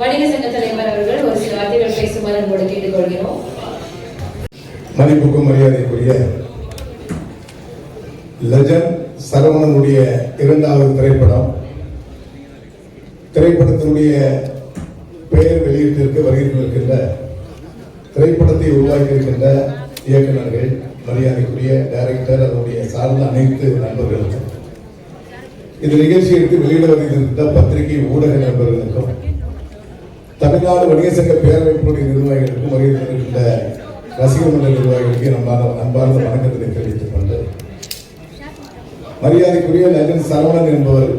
வணிக சங்க தலைவர் அவர்கள் ஒரு சில வார்த்தைகள் பேசுமாறு அன்போடு கேட்டுக்கொள்கிறோம். மதிப்புக்கும் மரியாதைக்குரிய லஜன் சரவணனுடைய இரண்டாவது திரைப்படம். திரைப்படத்தினுடைய பெயர் வெளியீட்டிற்கு வருகின்றிருக்கின்ற திரைப்படத்தை உருவாக்கியிருக்கின்ற இயக்குநர்கள் மரியாதைக்குரிய டைரக்டர் அதனுடைய சார்ந்த அனைத்து நண்பர்களுக்கும். இந்த நிகழ்ச்சியிற்கு வெளியிட வருகின்ற பத்திரிகை ஊடக நண்பர்களுக்கும் தமிழ்நாடு வணிக சங்க பேரமைப்பினுடைய நிர்வாகிகளுக்கும் வருகின்ற ரசிகர் மன்ற நிர்வாகிகளுக்கு நம்பார்ந்த அன்பார்ந்த வணக்கத்தை தெரிவித்துக் கொண்டு மரியாதைக்குரிய நஜன் சரவணன் என்பவர்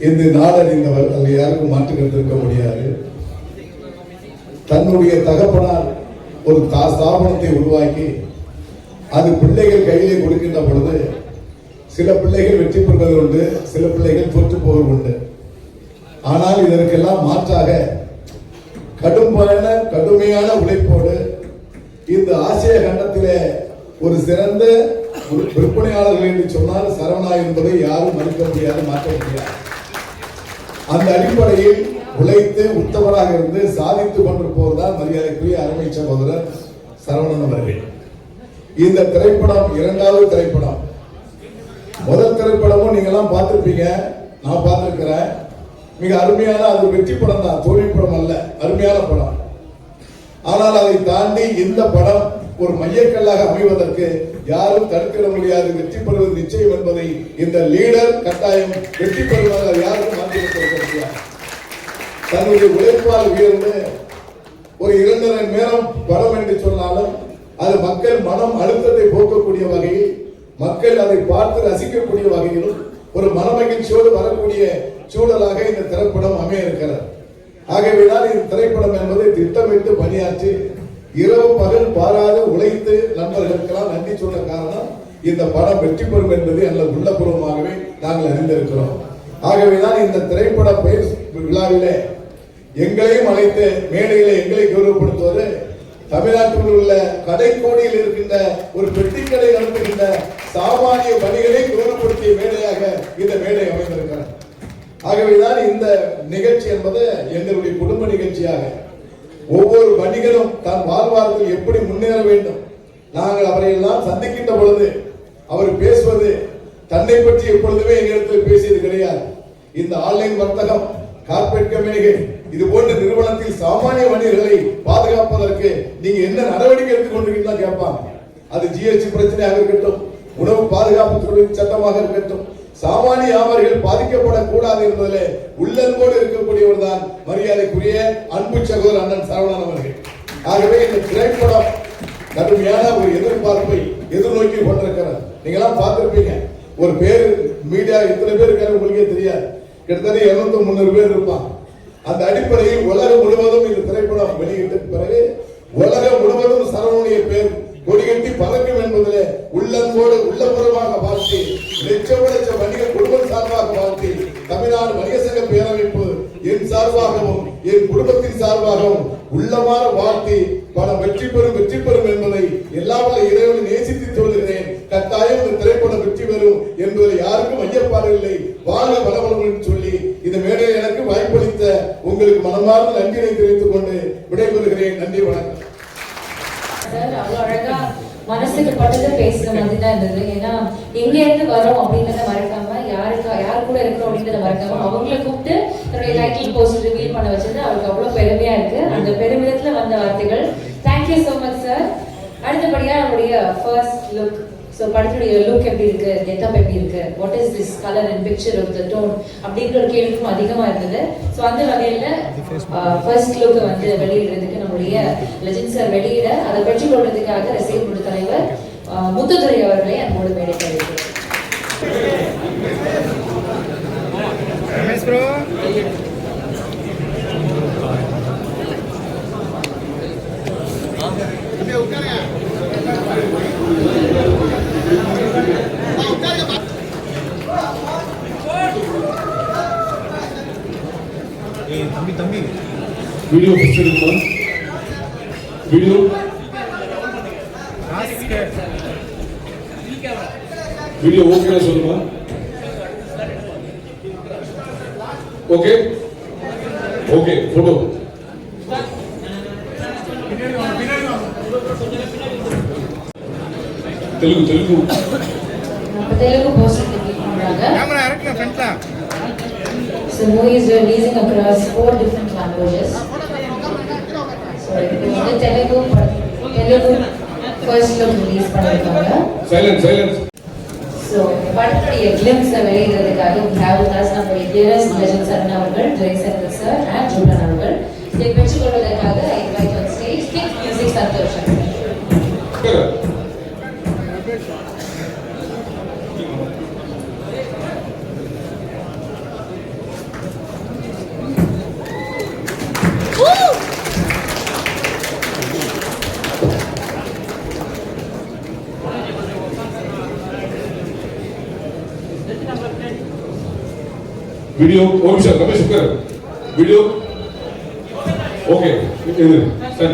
இந்த நாடறிந்தவர் அதில் யாருக்கும் மாற்று கருத்து இருக்க முடியாது. தன்னுடைய தகப்பனார் ஒரு தா ஸ்தாபனத்தை உருவாக்கி அது பிள்ளைகள் கையிலே கொடுக்கின்ற பொழுது சில பிள்ளைகள் வெற்றி பெறுவது உண்டு சில பிள்ளைகள் தோற்று போவது உண்டு ஆனால் இதற்கெல்லாம் மாற்றாக கடுமையான கடுமையான உழைப்போடு இந்த ஆசிய கண்டத்திலே ஒரு சிறந்த ஒரு விற்பனையாளர்கள் என்று சொன்னால் சரவணா என்பதை யாரும் மறுக்க முடியாது மாற்ற முடியாது. அந்த அடிப்படையில் உழைத்து உத்தமராக இருந்து சாதித்துக் கொண்டு போவதுதான் மரியாதைக்குரிய அருமை சகோதரர் சரவணன் அவர்கள். இந்த திரைப்படம் இரண்டாவது திரைப்படம். முதல் திரைப்படமும் நீங்க எல்லாம் பார்த்திருப்பீங்க. நான் பார்த்திருக்கிறேன். மிக அருமையான அது வெற்றி படம் தான் தோல்வி படம் அல்ல அருமையான படம். ஆனால் அதை தாண்டி இந்த படம் ஒரு மையக்கல்லாக அமைவதற்கு யாரும் தடுக்கிட முடியாது வெற்றி பெறுவது நிச்சயம் என்பதை இந்த லீடர் கட்டாயம் வெற்றி பெறுவதாக யாரும் மாற்றி முடியாது. தன்னுடைய உழைப்பால் உயர்ந்து ஒரு இரண்டரை நேரம் படம் என்று சொன்னாலும் அது மக்கள் மனம் அழுத்தத்தை போக்கக்கூடிய வகையில் மக்கள் அதை பார்த்து ரசிக்கக்கூடிய வகையிலும் ஒரு மனமகிழ்ச்சியோடு வரக்கூடிய சூழலாக இந்த திரைப்படம் அமைய இருக்கிறார் ஆகவேதான் இந்த திரைப்படம் என்பதை திட்டமிட்டு பணியாற்றி இரவு பகல் பாராது உழைத்து நண்பர்களுக்கெல்லாம் நன்றி சொன்ன காரணம் இந்த படம் வெற்றி பெறும் என்பது அல்ல உள்ளபூர்வமாகவே நாங்கள் அறிந்திருக்கிறோம். ஆகவேதான் இந்த திரைப்பட பயிர் விழாவிலே எங்களையும் அழைத்து மேடையில எங்களை கௌரவப்படுத்துவது தமிழ்நாட்டில் உள்ள கடைக்கோடியில் இருக்கின்ற ஒரு பெட்டிக்கடை நடத்துகின்ற சாமானிய வணிகளை கௌரவப்படுத்திய மேடையாக இந்த மேடை அமைந்திருக்கிறார் ஆகவேதான் இந்த நிகழ்ச்சி என்பது எங்களுடைய குடும்ப நிகழ்ச்சியாக. ஒவ்வொரு வணிகரும் தன் வாழ்வாரத்தில் எப்படி முன்னேற வேண்டும்? நாங்கள் அவரை எல்லாம் சந்திக்கின்ற பொழுது அவர் பேசுவது தன்னை பற்றி எப்பொழுதுமே எங்களிடத்தில் பேசியது கிடையாது. இந்த ஆன்லைன் வர்த்தகம் கார்பரேட் கம்பெனிகள் இது போன்ற நிறுவனத்தில் சாமானிய வணிகர்களை பாதுகாப்பதற்கு நீங்க என்ன நடவடிக்கை எடுத்துக்கொண்டிருக்கீங்களா கேட்பாங்க. அது ஜிஎஸ்டி பிரச்சனையாக இருக்கட்டும் உணவு பாதுகாப்பு துறையின் சட்டமாக இருக்கட்டும் சாமானிய வியாபாரிகள் பாதிக்கப்படக்கூடாது என்பதிலே உள்ளன்போடு இருக்கக்கூடியவர் தான் மரியாதைக்குரிய அன்பு சகோதரர் அண்ணன் சரவணன் அவர்கள். ஆகவே இந்த திரைப்படம் கடுமையான ஒரு எதிர்பார்ப்பை எதிர்நோக்கி கொண்டிருக்கிறார் நீங்க எல்லாம் பார்த்திருப்பீங்க. ஒரு பேர் மீடியா எத்தனை பேர் இருக்காரு உங்களுக்கே தெரியாது. கிட்டத்தட்ட இருநூத்தி முந்நூறு பேர் இருப்பான் அந்த அடிப்படையில் உலகம் முழுவதும் இந்த திரைப்படம் வெளியிட்ட பிறகு உலகம் முழுவதும் சரவணுடைய பேர் கொடிகட்டி பறக்கும் என்பதிலே உள்ளன்போடு உள்ளபுறமாக பார்த்து லட்சம் லட்ச வணிக குடும்பம் சார்பாக பார்த்து தமிழ்நாடு வணிக சங்க பேரமைப்பு என் சார்பாகவும் என் குடும்பத்தின் சார்பாகவும் உள்ளமான வாழ்த்தி பல வெற்றி பெறும் வெற்றி பெறும் என்பதை எல்லாவற்ற இறைவனை நேசித்து சொல்கிறேன் கட்டாயம் இந்த திரைப்படம் வெற்றி பெறும் என்பதில் யாருக்கும் ஐயப்பாடு இல்லை வாழ்க வளவளம் என்று சொல்லி இந்த மேடையில் எனக்கு வாய்ப்பளித்த உங்களுக்கு மனமார்ந்த நன்றியை தெரிவித்துக் கொண்டு விடைபெறுகிறேன் நன்றி வணக்கம். அழகா மனசுக்கு பட்டது பேசுற மாதிரி தான் இருந்தது. ஏன்னா எங்க இருந்து வரோம் அப்படின்றத மறக்காம யாருக்கு யார் கூட இருக்கிறோம் அப்படின்றத மறக்காம அவங்களை கூப்பிட்டு தன்னுடைய டைட்டில் போஸ்ட் ரிவீல் பண்ண வச்சது அவருக்கு அவ்வளவு பெருமையா இருக்கு. அந்த பெருமிதத்துல வந்த வார்த்தைகள். தேங்க்யூ சோ மச் சார் அடுத்தபடியா நம்முடைய ஃபர்ஸ்ட் லுக் ஸோ படத்துடைய லுக் எப்படி இருக்கு? கெட்டப் எப்படி இருக்கு? What is this colour and picture of the tone அப்படின்ற ஒரு கேள்விக்கும் அதிகமா இருந்தது. ஸோ அந்த வகையில ஃபர்ஸ்ட் லுக் வந்து வெளியிடுறதுக்கு நம்முடைய லெஜண்ட் சார் வெளியிட அதை பெற்றுக் கொள்றதுக்காக ரசிகர் குழு தலைவர் ஆஹ், முத்துதுரை அவர்களை அன்போடு மேடை தெரிவிக்கிறேன் தம்பி தம்பி. வீடியோ ஃபஸ்ட் எடுக்குமா வீடியோ? வீடியோ ஓகே சொல்லுமா? Okay okay photo Telugu Telugu. Telugu post camera இறக்குங்க ஃப்ரண்ட்ல So Mu is releasing across four different languages. So Telugu, Telugu first look release பண்ணிருக்காங்க. Silence, silence. So படத்துடைய கிளிம்ஸ் வெளியிடுறதுக்காக we have with us நம்முடைய dearest legend Charan அவர்கள், Jai Shankar sir and Julan அவர்கள் இதை பெற்றுக்கொள்வதற்காக invite on stage Kick Music சந்தோஷம். Video ಒಂದು ನಿಮಿಷ ರಮೇಶ್ ವಿಡಿಯೋ. ಓಕೆ